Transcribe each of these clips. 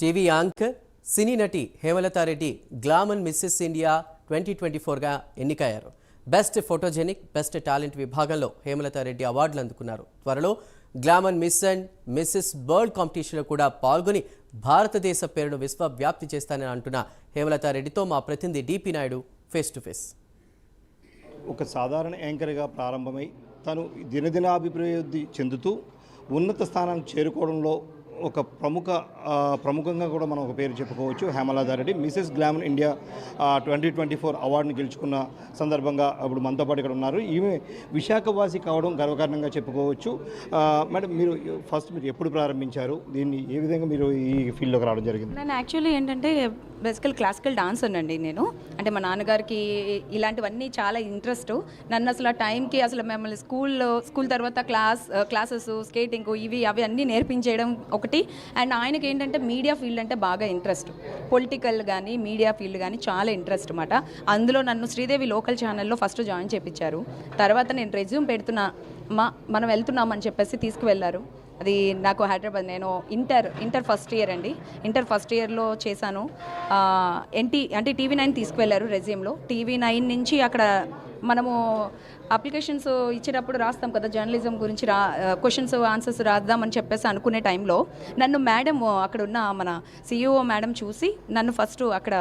TV anchor cine నటి Hemalatha Reddy Glamon Mrs India twenty twenty ఫోర్గా ఎన్నికయ్యారు. Best photogenic best talent విభాగంలో హేమలతారెడ్డి అవార్డులు అందుకున్నారు. త్వరలో Glamon Miss and Mrs World కాంపిటీషన్లో కూడా పాల్గొని భారతదేశ పేరును విశ్వవ్యాప్తి చేస్తానని అంటున్న హేమలతారెడ్డితో మా ప్రతినిధి DP Naidu face to face. ఒక సాధారణ యాంకర్గా ప్రారంభమై తను దినదినాభివృద్ధి చెందుతూ ఉన్నత స్థానానికి చేరుకోవడంలో ఒక ప్రముఖ ప్రముఖంగా కూడా మనం ఒక పేరు చెప్పుకోవచ్చు. Hemalatha Reddy Mrs Glamon India twenty twenty four అవార్డుని గెలుచుకున్న సందర్భంగా ఇప్పుడు మనతో పాటు ఇక్కడ ఉన్నారు. ఈమె విశాఖవాసి కావడం గర్వకారణంగా చెప్పుకోవచ్చు. మేడం మీరు ఫస్ట్ మీరు ఎప్పుడు ప్రారంభించారు? దీన్ని ఏ విధంగా మీరు ఈ ఫీల్డ్లోకి రావడం జరిగింది? నేను యాక్చువల్లీ ఏంటంటే బేసికల్ క్లాసికల్ డాన్సర్ అండి నేను. అంటే మా నాన్నగారికి ఇలాంటివన్నీ చాలా ఇంట్రెస్ట్ నన్ను అసలు ఆ టైంకి అసలు మిమ్మల్ని స్కూల్లో స్కూల్ తర్వాత క్లాస్ క్లాసెస్ స్కేటింగ్ ఇవి అవి అన్నీ నేర్పించేయడం ఒకటి. అండ్ ఆయనకి ఏంటంటే మీడియా ఫీల్డ్ అంటే బాగా ఇంట్రెస్ట్ పొలిటికల్ కానీ మీడియా ఫీల్డ్ కానీ చాలా ఇంట్రెస్ట్ అనమాట అందులో నన్ను శ్రీదేవి లోకల్ ఛానల్లో ఫస్ట్ జాయిన్ చేయించారు తర్వాత నేను రెజ్యూమ్ పెడుతున్నా మా మనం వెళ్తున్నామని చెప్పేసి తీసుకువెళ్ళారు. అది నాకు హైదరాబాద్ నేను ఇంటర్ ఇంటర్ ఫస్ట్ ఇయర్ అండి. ఇంటర్ ఫస్ట్ ఇయర్లో చేశాను. ఎన్టీ అంటే టీవీ నైన్ తీసుకువెళ్ళారు రెజ్యూమ్లో టీవీ నైన్ నుంచి అక్కడ మనము అప్లికేషన్స్ ఇచ్చేటప్పుడు రాస్తాం కదా జర్నలిజం గురించి రా క్వశ్చన్స్ ఆన్సర్స్ రాద్దామని చెప్పేసి అనుకునే టైంలో నన్ను మేడం అక్కడ ఉన్న మన సిఇఓ మేడం చూసి నన్ను ఫస్ట్ అక్కడ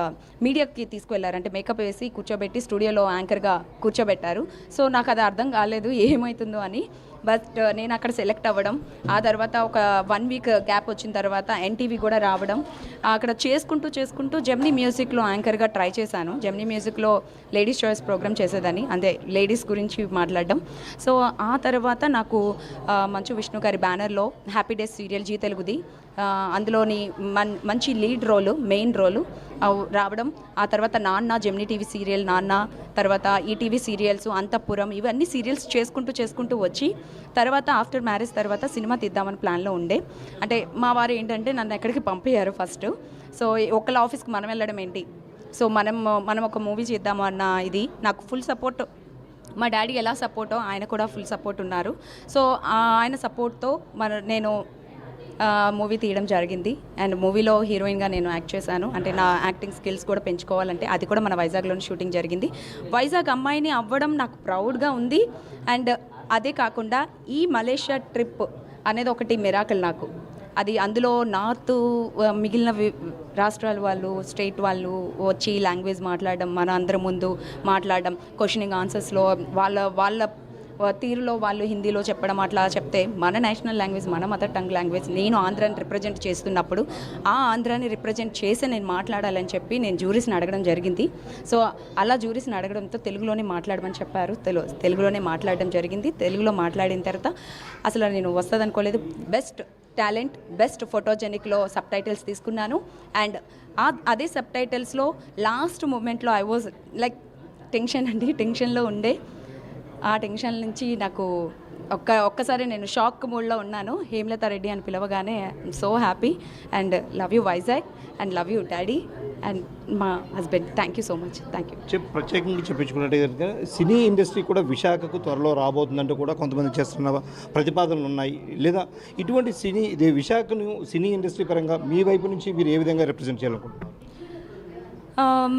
మీడియాకి తీసుకువెళ్ళారు. అంటే మేకప్ వేసి కూర్చోబెట్టి స్టూడియోలో యాంకర్గా కూర్చోబెట్టారు. సో నాకు అది అర్థం కాలేదు ఏమవుతుందో అని బట్ uh, నేను అక్కడ సెలెక్ట్ అవ్వడం ఆ తర్వాత ఒక వన్ వీక్ గ్యాప్ వచ్చిన తర్వాత ఎన్టీవీ కూడా రావడం. అక్కడ చేసుకుంటూ చేసుకుంటూ జెమ్నీ మ్యూజిక్లో యాంకర్గా ట్రై చేశాను. జెమ్నీ మ్యూజిక్లో లేడీస్ చాయిస్ ప్రోగ్రామ్ చేసేదాన్ని. అంటే లేడీస్ గురించి మాట్లాడడం. సో ఆ తర్వాత నాకు మంచు విష్ణు గారి బ్యానర్లో హ్యాపీ డేస్ సీరియల్ జీ తెలుగుది. అందులోని మన్ మంచి లీడ్ రోలు మెయిన్ రోలు రావడం ఆ తర్వాత నాన్న జెమినీ టీవీ సీరియల్ నాన్న తర్వాత ఈటీవీ సీరియల్స్ అంతఃపురం ఇవన్నీ సీరియల్స్ చేసుకుంటూ చేసుకుంటూ వచ్చి తర్వాత ఆఫ్టర్ మ్యారేజ్ తర్వాత సినిమా తీద్దామని ప్లాన్లో ఉండే. అంటే మా వారు ఏంటంటే నన్ను ఎక్కడికి పంపించారు ఫస్ట్. సో ఒకళ్ళ ఆఫీస్కి మనం వెళ్ళడం ఏంటి? సో మనం మనం ఒక మూవీ చేద్దాము అన్న ఇది. నాకు ఫుల్ సపోర్ట్. మా డాడీ ఎలా సపోర్టో ఆయన కూడా ఫుల్ సపోర్ట్ ఉన్నారు. సో ఆయన సపోర్ట్తో మన నేను మూవీ తీయడం జరిగింది. అండ్ మూవీలో హీరోయిన్గా నేను యాక్ట్ చేశాను. అంటే నా యాక్టింగ్ స్కిల్స్ కూడా పెంచుకోవాలంటే అది కూడా మన వైజాగ్లోనే షూటింగ్ జరిగింది. వైజాగ్ అమ్మాయిని అవ్వడం నాకు ప్రౌడ్గా ఉంది. అండ్ అదే కాకుండా ఈ మలేషియా ట్రిప్ అనేది ఒకటి మిరాకల్ నాకు. అది అందులో నార్త్ మిగిలిన వి- రాష్ట్రాల వాళ్ళు స్టేట్ వాళ్ళు వచ్చి లాంగ్వేజ్ మాట్లాడడం మన అందరి ముందు మాట్లాడడం క్వశ్చనింగ్ ఆన్సర్స్లో వాళ్ళ వాళ్ళ తీరులో వాళ్ళు హిందీలో చెప్పడం అట్లా చెప్తే మన నేషనల్ లాంగ్వేజ్ మన మదర్ టంగ్ లాంగ్వేజ్ నేను ఆంధ్రాని రిప్రజెంట్ చేస్తున్నప్పుడు ఆ ఆంధ్రాని రిప్రజెంట్ చేసి నేను మాట్లాడాలని చెప్పి నేను జ్యూరీస్ని అడగడం జరిగింది. సో అలా జ్యూరీస్ని అడగడంతో తెలుగులోనే మాట్లాడమని చెప్పారు. తెలు తెలుగులోనే మాట్లాడడం జరిగింది. తెలుగులో మాట్లాడిన తర్వాత అసలు నేను వస్తుంది అనుకోలేదు బెస్ట్ టాలెంట్ బెస్ట్ ఫోటోజెనిక్లో సబ్ టైటిల్స్ తీసుకున్నాను. అండ్ అదే సబ్ టైటిల్స్లో లాస్ట్ మూమెంట్లో ఐ వాజ్ లైక్ టెన్షన్ అండి టెన్షన్లో ఉండే. ఆ టెన్షన్ నుంచి నాకు ఒక్క ఒక్కసారి నేను షాక్ మూడ్లో ఉన్నాను. హేమలత రెడ్డి అని పిలవగానే so happy and love you Vizag and love you daddy and మా husband thank you so much thank you ప్రత్యేకంగా చెప్పించుకున్నట్టు సినీ ఇండస్ట్రీ కూడా విశాఖకు త్వరలో రాబోతుందంటూ కూడా కొంతమంది చేస్తున్న ప్రతిపాదనలు ఉన్నాయి. లేదా ఇటువంటి సినీ ఇది విశాఖను సినీ ఇండస్ట్రీ పరంగా మీ వైపు నుంచి మీరు ఏ విధంగా రిప్రజెంట్ చేయాలనుకుంటున్నారు?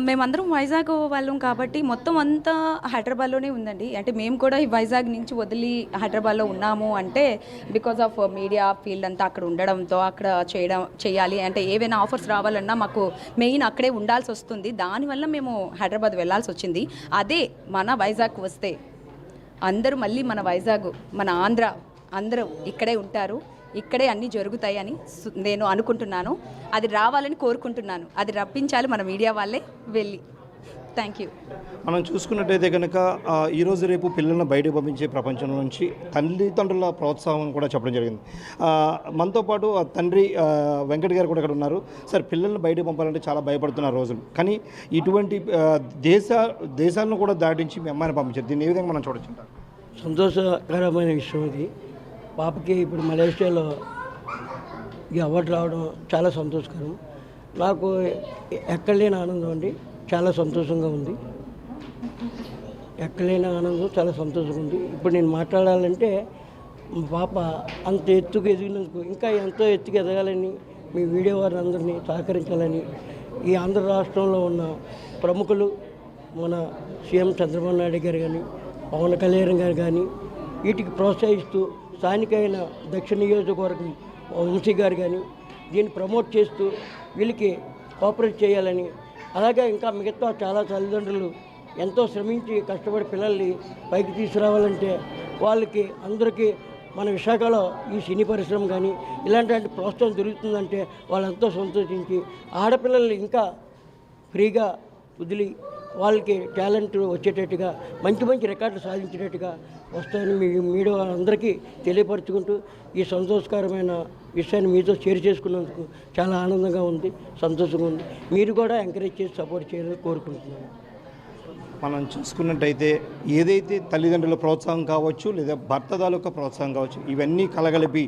మేమందరం వైజాగ్ వాళ్ళం కాబట్టి మొత్తం అంతా హైదరాబాద్లోనే ఉందండి. అంటే మేము కూడా ఈ వైజాగ్ నుంచి వదిలి హైదరాబాద్లో ఉన్నాము అంటే బికాజ్ ఆఫ్ మీడియా ఫీల్డ్ అంతా అక్కడ ఉండడంతో అక్కడ చేయడం చేయాలి. అంటే ఏవైనా ఆఫర్స్ రావాలన్నా మాకు మెయిన్ అక్కడే ఉండాల్సి వస్తుంది. దానివల్ల మేము హైదరాబాద్ వెళ్ళాల్సి వచ్చింది. అదే మన వైజాగ్ వస్తే అందరూ మళ్ళీ మన వైజాగ్ మన ఆంధ్ర అందరూ ఇక్కడే ఉంటారు. ఇక్కడే అన్నీ జరుగుతాయని సు- నేను అనుకుంటున్నాను. అది రావాలని కోరుకుంటున్నాను. అది రప్పించాలి మన మీడియా వాళ్ళే వెళ్ళి. Thank you. మనం చూసుకున్నట్టయితే కనుక ఈరోజు రేపు పిల్లలను బయటకు పంపించే ప్రపంచం నుంచి తల్లిదండ్రుల ప్రోత్సాహం కూడా చెప్పడం జరిగింది. మనతో పాటు తండ్రి వెంకట్ గారు కూడా ఇక్కడ ఉన్నారు. సార్ పిల్లల్ని బయటకు పంపాలంటే చాలా భయపడుతున్నారు రోజులు. కానీ ఇటువంటి దేశ దేశాలను కూడా దాటించి మీ అమ్మాయిని పంపించారు. దీన్ని ఏ విధంగా మనం చూడొచ్చు? సంతోషకరమైన విషయం ఇది. పాపకి ఇప్పుడు మలేషియాలో ఈ అవార్డు రావడం చాలా సంతోషకరం. నాకు ఎక్కడలేని ఆనందం అండి. చాలా సంతోషంగా ఉంది. ఎక్కడలేని ఆనందం చాలా సంతోషంగా ఉంది. ఇప్పుడు నేను మాట్లాడాలంటే పాప అంత ఎత్తుకు ఎదిగినందుకు ఇంకా ఎంతో ఎత్తుకు ఎదగాలని మీ వీడియో వారందరినీ సహకరించాలని ఈ ఆంధ్ర రాష్ట్రంలో ఉన్న ప్రముఖులు మన సీఎం చంద్రబాబు నాయుడు గారు కానీ పవన్ కళ్యాణ్ గారు కానీ వీటికి ప్రోత్సహిస్తూ స్థానికమైన దక్షిణ నియోజకవర్గం వంశీ గారు కానీ దీన్ని ప్రమోట్ చేస్తూ వీళ్ళకి కోఆపరేట్ చేయాలని అలాగే ఇంకా మిగతా చాలా తల్లిదండ్రులు ఎంతో శ్రమించి కష్టపడి పిల్లల్ని పైకి తీసుకురావాలంటే వాళ్ళకి అందరికీ మన విశాఖలో ఈ సినీ పరిశ్రమ కానీ ఇలాంటి ప్రోత్సాహం దొరుకుతుందంటే వాళ్ళంతో సంతోషించి ఆడపిల్లల్ని ఇంకా ఫ్రీగా వదిలి వాళ్ళకి టాలెంట్ వచ్చేటట్టుగా మంచి మంచి రికార్డులు సాధించేటట్టుగా వస్తాయని మీ మీడియా అందరికీ తెలియపరచుకుంటూ ఈ సంతోషకరమైన విషయాన్ని మీతో షేర్ చేసుకున్నందుకు చాలా ఆనందంగా ఉంది సంతోషంగా ఉంది. మీరు కూడా ఎంకరేజ్ చేసి సపోర్ట్ చేయాలని కోరుకుంటున్నాను. మనం చూసుకున్నట్టయితే ఏదైతే తల్లిదండ్రుల ప్రోత్సాహం కావచ్చు లేదా భర్త తాలూకా ప్రోత్సాహం కావచ్చు ఇవన్నీ కలగలిపి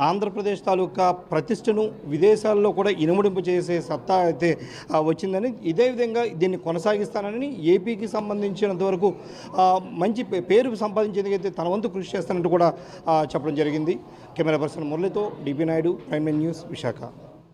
ఆంధ్రప్రదేశ్ తాలూకా ప్రతిష్టను విదేశాల్లో కూడా ఇనుమడింపు చేసే సత్తా అయితే వచ్చిందని ఇదే విధంగా దీన్ని కొనసాగిస్తానని ఏపీకి సంబంధించినంత వరకు మంచి పే- పేరు సంపాదించేందుకైతే తన వంతు కృషి చేస్తానంటూ కూడా చెప్పడం జరిగింది. Camera person మురళితో DP Naidu prime news Visakha.